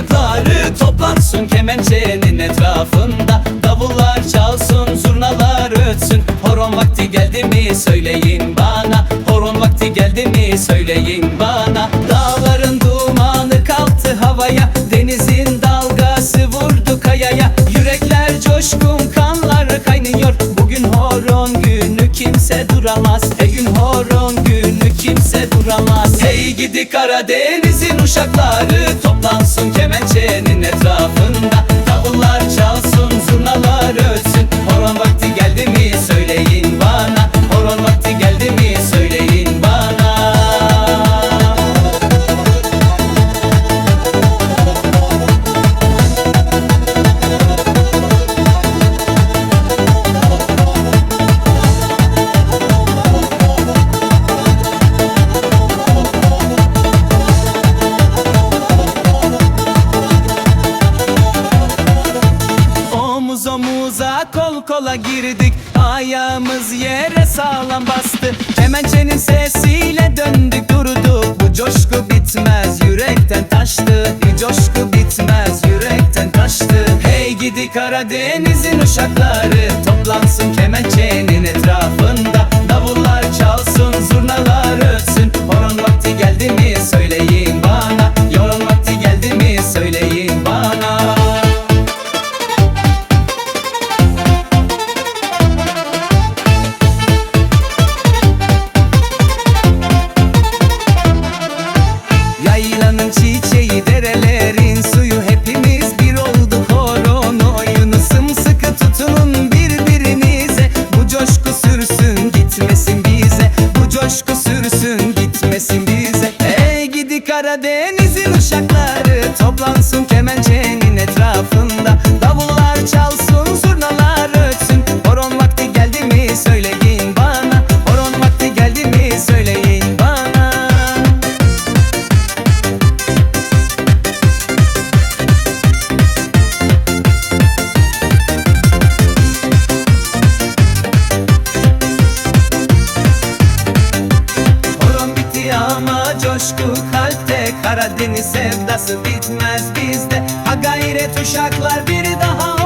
uşakları toplansın kemençenin etrafında. Davullar çalsın, zurnalar ötsün. Horon vakti geldi mi söyleyin bana. Horon vakti geldi mi söyleyin bana. Dağların dumanı kalktı havaya. Denizin dalgası vurdu kayaya. Yürekler coşkun, gidi Karadeniz'in uşakları Toplansın kemençenin etrafında kol kola girdik. Ayağımız yere sağlam bastı. Kemençenin sesiyle döndük durduk. Bu coşku bitmez yürekten taştı. Bir coşku bitmez yürekten taştı Hey gidi Karadeniz'in uşakları. Toplansın kemençenin etrafında. Davullar çalsın zurnalar toplansın kemençenin etrafında coşku kalpte. Karadeniz sevdası bitmez bizde. Ha gayret uşaklar bir daha